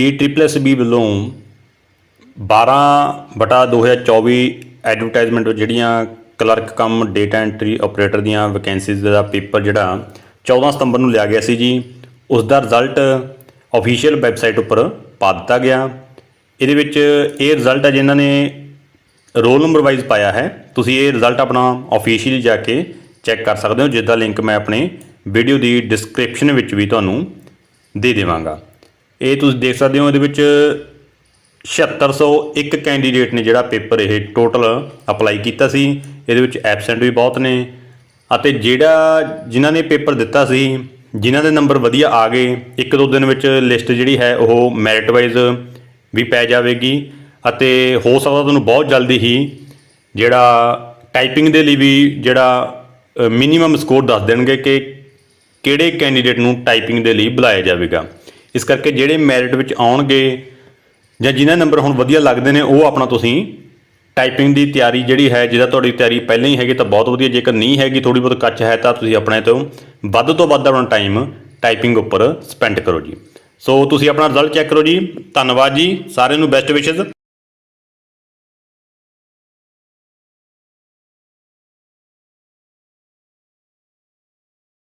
PSSB ਵੱਲੋਂ 12 ਬਟਾ 2024 advertisement ਜਿਹੜੀਆਂ clerk cum data entry operator ਦੀਆਂ ਵੈਕੈਂਸੀਜ਼ ਦਾ ਪੇਪਰ ਜਿਹੜਾ 14 ਸਤੰਬਰ ਨੂੰ ਲਿਆ ਗਿਆ ਸੀ ਜੀ, ਉਸ ਦਾ ਰਿਜ਼ਲਟ ਅਫੀਸ਼ੀਅਲ ਵੈਬਸਾਈਟ ਉੱਪਰ ਪਾ ਦਿੱਤਾ ਗਿਆ। ਇਹਦੇ ਵਿੱਚ ਇਹ ਰਿਜ਼ਲਟ ਹੈ ਜਿਨ੍ਹਾਂ ਨੇ ਰੋਲ ਨੰਬਰ ਵਾਈਜ਼ ਪਾਇਆ ਹੈ। ਤੁਸੀਂ ਇਹ ਰਿਜ਼ਲਟ ਆਪਣਾ ਅਫੀਸ਼ੀਅਲੀ ਜਾ ਕੇ ਚੈੱਕ ਕਰ ਸਕਦੇ ਹੋ। ਜਿਸ ਦਾ ਲਿੰਕ ਮੈਂ ਆਪਣੇ ਵੀਡੀਓ ਦੀ ਡਿਸਕ੍ਰਿਪਸ਼ਨ ਵਿੱਚ ਵੀ ਤੁਹਾਨੂੰ ਦੇ ਦੇਵਾਂਗਾ। ਇਹ ਤੁਸੀਂ ਦੇਖ ਸਕਦੇ ਹੋ, ਇਹਦੇ ਵਿੱਚ 7601 ਕੈਂਡੀਡੇਟ ਨੇ ਜਿਹੜਾ ਪੇਪਰ ਇਹ ਟੋਟਲ ਅਪਲਾਈ ਕੀਤਾ ਸੀ। ਇਹਦੇ ਵਿੱਚ ਐਬਸੈਂਟ ਵੀ ਬਹੁਤ ਨੇ। ਅਤੇ ਜਿਹੜਾ ਜਿਨ੍ਹਾਂ ਨੇ ਪੇਪਰ ਦਿੱਤਾ ਸੀ, ਜਿਨ੍ਹਾਂ ਦੇ ਨੰਬਰ ਵਧੀਆ ਆ ਗਏ, ਇੱਕ ਦੋ ਦਿਨ ਵਿੱਚ ਲਿਸਟ ਜਿਹੜੀ ਹੈ ਉਹ ਮੈਰਿਟ ਵਾਈਜ਼ ਵੀ ਪੈ ਜਾਵੇਗੀ। ਅਤੇ ਹੋ ਸਕਦਾ ਤੁਹਾਨੂੰ ਬਹੁਤ ਜਲਦੀ ਹੀ ਜਿਹੜਾ ਟਾਈਪਿੰਗ ਦੇ ਲਈ ਵੀ ਜਿਹੜਾ ਮਿਨੀਮਮ ਸਕੋਰ ਦੱਸ ਦੇਣਗੇ ਕਿ ਕਿਹੜੇ ਕੈਂਡੀਡੇਟ ਨੂੰ ਟਾਈਪਿੰਗ ਦੇ ਲਈ ਬੁਲਾਇਆ ਜਾਵੇਗਾ। ਇਸ ਕਰਕੇ ਜਿਹੜੇ ਮੈਰਿਟ ਵਿੱਚ ਆਉਣਗੇ ਜਾਂ ਜਿਨ੍ਹਾਂ ਨੰਬਰ ਹੁਣ ਵਧੀਆ ਲੱਗਦੇ ਨੇ, ਉਹ ਆਪਣਾ ਤੁਸੀਂ ਟਾਈਪਿੰਗ ਦੀ ਤਿਆਰੀ ਜਿਹੜੀ ਹੈ, ਜਿਹਦਾ ਤੁਹਾਡੀ ਤਿਆਰੀ ਪਹਿਲਾਂ ਹੀ ਹੈਗੀ, ਤਾਂ ਬਹੁਤ ਵਧੀਆ। ਜੇਕਰ ਨਹੀਂ ਹੈਗੀ ਥੋੜੀ ਬਹੁਤ ਕੱਚ ਹੈ, ਤਾਂ ਤੁਸੀਂ ਆਪਣੇ ਤੋਂ ਵੱਧ ਤੋਂ ਵੱਧ ਆਪਣਾ ਟਾਈਮ ਟਾਈਪਿੰਗ ਉੱਪਰ ਸਪੈਂਡ ਕਰੋ ਜੀ। ਸੋ ਤੁਸੀਂ ਆਪਣਾ ਰਿਜ਼ਲਟ ਚੈੱਕ ਕਰੋ ਜੀ। ਧੰਨਵਾਦ ਜੀ। ਸਾਰਿਆਂ ਨੂੰ ਬੈਸਟ ਵਿਸ਼ੇਸ